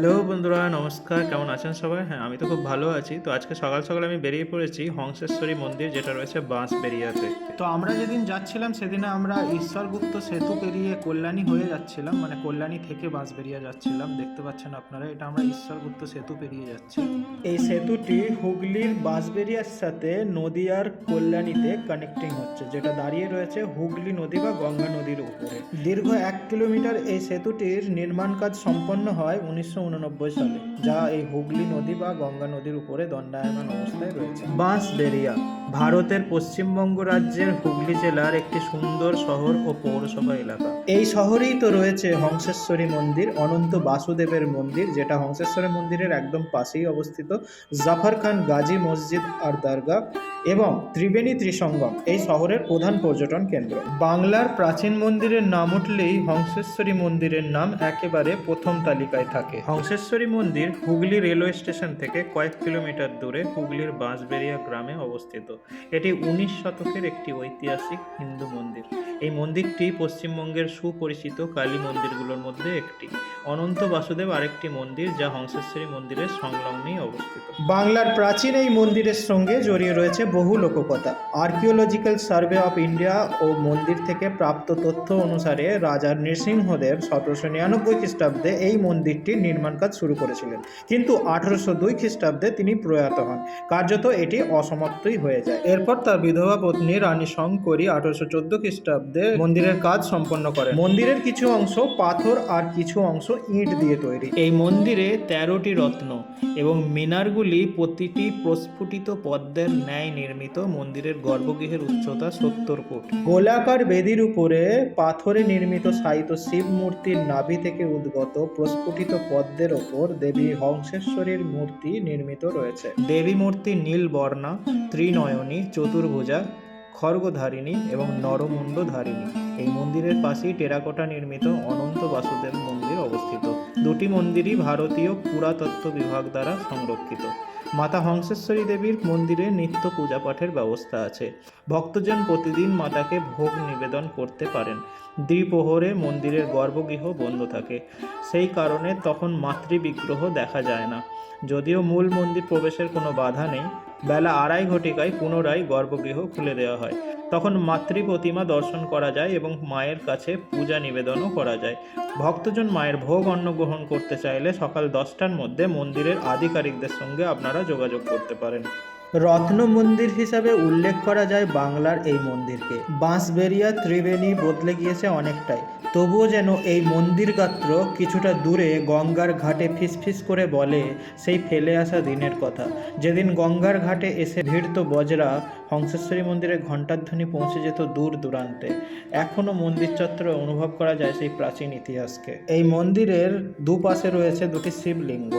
Hello বন্ধুরা নমস্কার। কেমন আছেন সবাই? হ্যাঁ আমি তো খুব ভালো আছি। তো আজকে সকাল সকাল আমি বেরিয়ে পড়েছি হংসেশ্বরী মন্দির যেটা রয়েছে বাঁশবেরিয়াতে তো আমরা যেদিন যাচ্ছিলাম সেদিনে আমরা ঈশ্বরগুপ্ত সেতু পেরিয়ে কল্যাণী হয়ে যাচ্ছিলাম। মানে কল্যাণী থেকে বাঁশবেরিয়া যাচ্ছিলাম। দেখতে পাচ্ছেন আপনারা এটা আমরা ঈশ্বরগুপ্ত সেতু পেরিয়ে যাচ্ছি। এই সেতুটি হুগলির বাঁশবেরিয়ার সাথে নদিয়ার কল্যাণীতে কানেক্টিং হচ্ছে যেটা দাঁড়িয়ে রয়েছে হুগলি নদী বা গঙ্গা নদীর উপরে। দীর্ঘ এক কিলোমিটার এই সেতুটির নির্মাণ কাজ সম্পন্ন হয় উনিশশো সালে। যা এই হুগলি নদী বা গঙ্গা নদীর উপরে দণ্ডায়মান অবস্থায় রয়েছে। বাঁশবেরিয়া ভারতের পশ্চিমবঙ্গ রাজ্যের হুগলি জেলার একটি সুন্দর শহর ও পৌরসভা এলাকা। এই শহরেই তো রয়েছে হংসেশ্বরী মন্দির অনন্ত বাসুদেবের মন্দির যেটা হংসেশ্বরী মন্দিরের একদম পাশেই অবস্থিত জাফর খান গাজী মসজিদ আর দরগা এবং ত্রিবেণী ত্রিসঙ্গম এই শহরের প্রধান পর্যটন কেন্দ্র। বাংলার প্রাচীন মন্দিরের নাম উঠলেই হংসেশ্বরী মন্দিরের নাম একেবারে প্রথম তালিকায় থাকে। হংসেশ্বরী মন্দির হুগলি রেলওয়ে স্টেশন থেকে কয়েক কিলোমিটার দূরে হুগলির বাঁশবেরিয়া গ্রামে অবস্থিত। এটি উনিশ শতকের একটি ঐতিহাসিক হিন্দু মন্দির। এই মন্দিরটি পশ্চিমবঙ্গের সুপরিচিত কালী মন্দিরগুলোর মধ্যে একটি। অনন্ত বাসুদেব আরেকটি মন্দির যা হংসেশ্বরী মন্দিরের সংলগ্নেই অবস্থিত। বাংলার প্রাচীন এই মন্দিরের সঙ্গে জড়িয়ে রয়েছে বহু লোককথা। আর্কিওলজিক্যাল সার্ভে অফ ইন্ডিয়া ও মন্দির থেকে প্রাপ্ত তথ্য অনুসারে রাজা নৃসিংহদেব সতেরোশো নিরানব্বই খ্রিস্টাব্দে এই মন্দিরটির নির্মাণ কাজ শুরু করেছিলেন। কিন্তু আঠারোশো দুই খ্রিস্টাব্দে তিনি প্রয়াত হন। কার্যত এটি অসমাপ্তই হয়ে যায়। এরপর তার বিধবা পত্নী রানী শঙ্করী আঠারোশো চোদ্দ খ্রিস্টাব্দে মন্দিরের কাজ সম্পন্ন করেন। মন্দিরের কিছু অংশ পাথর আর কিছু অংশ ইট দিয়ে তৈরি। এই মন্দিরে তেরোটি রত্ন এবং মিনারগুলি প্রতিটি প্রস্ফুটিত পদ্মের ন্যায় নির্মিত মন্দিরের গর্ভগৃহের উচ্চতা সত্তর ফুট। গোলাকার বেদির উপরে পাথরে নির্মিত সাহিত্য শিব মূর্তির নাভি থেকে উদ্গত প্রস্ফুটিত পদ্মের ওপর দেবী হংসেশ্বরীর মূর্তি নির্মিত রয়েছে। দেবী মূর্তি নীল বর্ণা ত্রিনয়নী, চতুর্ভুজা, খর্গধারিণী এবং নরমুণ্ডধারিণী। এই মন্দিরের পাশেই টেরাকোটা নির্মিত অনন্ত বাসুদেব মন্দির অবস্থিত। দুটি মন্দিরই ভারতীয় পুরাতত্ত্ব বিভাগ দ্বারা সংরক্ষিত। মাতা হংসেশ্বরী দেবীর মন্দিরে নিত্য পূজা পাঠের ব্যবস্থা আছে। ভক্তজন প্রতিদিন মাতাকে ভোগ নিবেদন করতে পারেন। দ্বিপ্রহরে মন্দিরের গর্ভগৃহ বন্ধ থাকে। সেই কারণে তখন মাতৃবিগ্রহ দেখা যায় না। যদিও মূল মন্দির প্রবেশের কোনো বাধা নেই, বেলা আড়াই ঘটিকায় পুনরায় গর্ভগৃহ খুলে দেওয়া হয়। তখন মাতৃ প্রতিমা দর্শন করা যায় এবং মায়ের কাছে পূজা নিবেদনও করা যায়। ভক্তজন মায়ের ভোগ অন্ন গ্রহণ করতে চাইলে সকাল দশটার মধ্যে মন্দিরের আধিকারিকদের সঙ্গে আপনারা যোগাযোগ করতে পারেন। রত্ন মন্দির হিসাবে উল্লেখ করা যায় বাংলার এই মন্দিরকে। বাঁশবেরিয়া ত্রিবেণী বদলে গিয়েছে অনেকটাই। তবুও যেন এই মন্দির গাত্র কিছুটা দূরে গঙ্গার ঘাটে ফিসফিস করে বলে সেই ফেলে আসা দিনের কথা। যেদিন গঙ্গার ঘাটে এসে ভিড়ত বজরা, হংসেশ্বরী মন্দিরে ঘণ্টার ধ্বনি পৌঁছে যেত দূর দূরান্তে। এখনও মন্দির চত্বরে অনুভব করা যায় সেই প্রাচীন ইতিহাসকে। এই মন্দিরের দুপাশে রয়েছে দুটি শিবলিঙ্গ।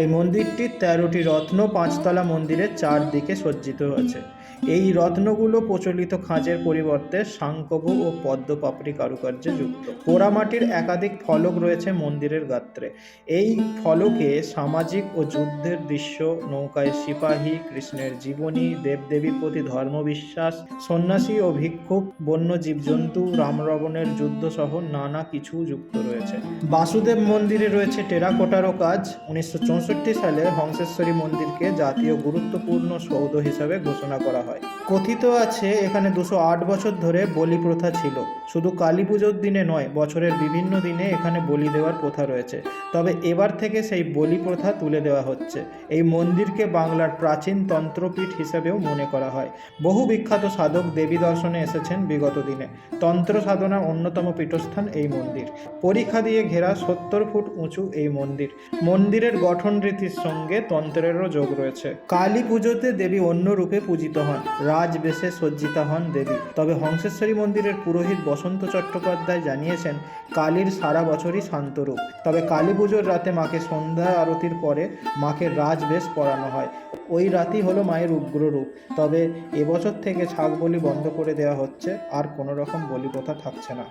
এই মন্দিরটি তেরোটি রত্ন পাঁচতলা মন্দিরের চারদিকে সজ্জিত আছে। এই রত্নগুলো প্রচলিত খাঁজের পরিবর্তে সাংকবু ও পদ্মপাপড়ি কারুকার্যে যুক্ত। পোড়ামাটির একাধিক ফলক রয়েছে মন্দিরের গাত্রে। এই ফলকে সামাজিক ও যুদ্ধের দৃশ্য নৌকায় সিপাহী কৃষ্ণের জীবনী দেবদেবীর প্রতি ধর্মবিশ্বাস সন্ন্যাসী ও ভিক্ষুক বন্য জীবজন্তু রামরবণের যুদ্ধ সহ নানা কিছু যুক্ত রয়েছে। বাসুদেব মন্দিরে রয়েছে টেরাকোটারও কাজ। উনিশশো চৌষট্টি সালে হংসেশ্বরী মন্দিরকে জাতীয় গুরুত্বপূর্ণ সৌধ হিসাবে ঘোষণা করা হয়। কথিত আছে, এখানে দুশো আট বছর ধরে বলি প্রথা ছিল। শুধু কালী পুজোর দিনে নয়, বছরের বিভিন্ন দিনে এখানে বলি দেওয়ার প্রথা রয়েছে। তবে এবার থেকে সেই বলি প্রথা তুলে দেওয়া হচ্ছে। এই মন্দিরকে বাংলার প্রাচীন তন্ত্রপীঠ হিসেবেও মনে করা হয়। বহু বিখ্যাত সাধক দেবী দর্শনে এসেছেন বিগত দিনে। তন্ত্র সাধনার অন্যতম পীঠস্থান এই মন্দির। পরীক্ষা দিয়ে ঘেরা সত্তর ফুট উঁচু এই মন্দির। মন্দিরের গঠন রীতির সঙ্গে তন্ত্রেরও যোগ রয়েছে। কালী পুজোতে দেবী অন্য রূপে পূজিত হন। রাজবেশে সজ্জিতা হন দেবী। তবে হংসেশ্বরী মন্দিরের পুরোহিত বসন্ত চট্টোপাধ্যায় জানিয়েছেন, কালীর সারা বছরই শান্তরূপ। তবে কালী পুজোর রাতে মাকে সন্ধ্যা আরতির পরে মাকে রাজবেশ পরানো হয়। ওই রাতই হলো মায়ের উগ্র রূপ তবে এবছর থেকে ছাগ বলি বন্ধ করে দেওয়া হচ্ছে, আর কোনো রকম বলি প্রথা থাকছে না।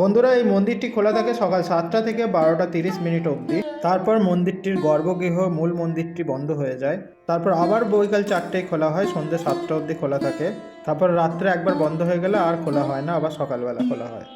বন্ধুরা, এই মন্দিরটি খোলা থাকে সকাল সাতটা থেকে বারোটা তিরিশ মিনিট অবধি। তারপর মন্দিরটির গর্ভগৃহ, মূল মন্দিরটি বন্ধ হয়ে যায়। তারপর আবার বৈকাল চারটেয় খোলা হয় সন্ধ্যে সাতটা অবধি খোলা থাকে। তারপর রাত্রে একবার বন্ধ হয়ে গেলে আর খোলা হয় না আবার সকালবেলা খোলা হয়।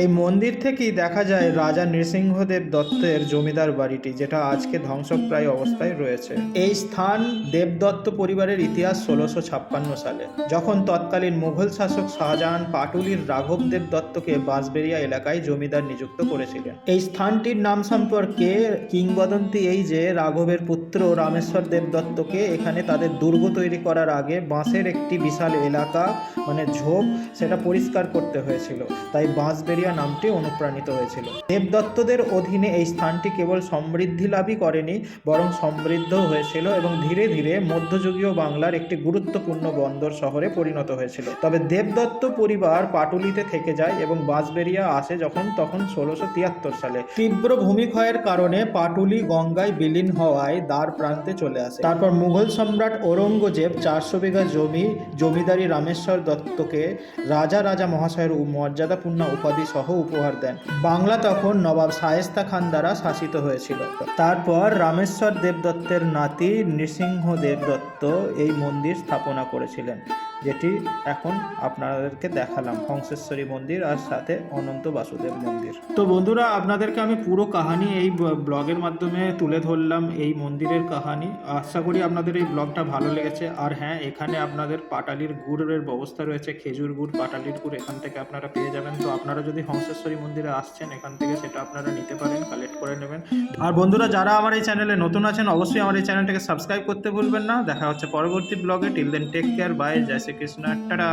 এই মন্দির থেকেই দেখা যায় রাজা নৃসিংহদেব দত্তের জমিদার বাড়িটি যেটা আজকে ধ্বংসপ্রায় অবস্থায় রয়েছে। এই স্থান দেবদত্ত পরিবারের ইতিহাস ষোলোশো ছাপ্পান্ন সালে। যখন তৎকালীন মুঘল শাসক শাহজাহান পাটুলির রাঘবদেব দত্তকে বাঁশবেরিয়া এলাকায় জমিদার নিযুক্ত করেছিলেন। এই স্থানটির নাম সম্পর্কে কিংবদন্তি এই যে রাঘবের পুত্র রামেশ্বর দেব দত্তকে এখানে তাদের দুর্গ তৈরি করার আগে বাঁশের একটি বিশাল এলাকা মানে ঝোপ, সেটা পরিষ্কার করতে হয়েছিল। তাই বাঁশবেরিয়া নামটি অনুপ্রাণিত হয়েছিল। দেবদত্তদের অধীনে এই স্থানটি কেবল সমৃদ্ধি লাভই করেনি, বরং সমৃদ্ধ হয়েছিল এবং ধীরে ধীরে মধ্যযুগীয় বাংলার একটি গুরুত্বপূর্ণ বন্দর শহরে পরিণত হয়েছিল। তবে দেবদত্ত পরিবার পাটুলিতে থেকে যায় এবং বাঁশবেরিয়া আসে যখন, তখন ষোলোশো তিয়াত্তর সালে। তীব্র ভূমিক্ষয়ের কারণে পাটুলি গঙ্গায় বিলীন হওয়ায় দ্বার প্রান্তে চলে আসে। তারপর মুঘল সম্রাট ঔরঙ্গজেব চারশো বিঘা জমি, জমিদারি রামেশ্বর দত্তকে রাজা রাজা মহাশয়ের মর্যাদাপূর্ণ উপাধি সহ উপহার দেন। বাংলা তখন নবাব শায়েস্তা খান দ্বারা শাসিত হয়েছিল। তারপর রামেশ্বর দেবদত্তের নাতি নৃসিংহ দেবদত্ত এই মন্দির স্থাপনা করেছিলেন। যেটি এখন আপনাদেরকে দেখালাম। হংসেশ্বরী মন্দির আর সাথে অনন্ত বাসুদেব মন্দির। তো বন্ধুরা, আপনাদেরকে আমি পুরো কাহানি এই ব্লগের মাধ্যমে তুলে ধরলাম, এই মন্দিরের কাহানি। আশা করি আপনাদের এই ব্লগটা ভালো লেগেছে। আর হ্যাঁ এখানে আপনাদের পাটালির গুড়ের ব্যবস্থা রয়েছে, খেজুর গুড়, পাটালির গুড় এখান থেকে আপনারা পেয়ে যাবেন। তো আপনারা যদি হংসেশ্বরী মন্দিরে আসছেন, এখান থেকে সেটা আপনারা নিতে পারেন কালেক্ট করে নেবেন। আর বন্ধুরা, যারা আমার এই চ্যানেলে নতুন আছেন, অবশ্যই আমার এই চ্যানেলটাকে সাবস্ক্রাইব করতে ভুলবেন না। দেখা হচ্ছে পরবর্তী ব্লগে। Till then take care bye জয় শ্রীকৃষ্ণ। টাটা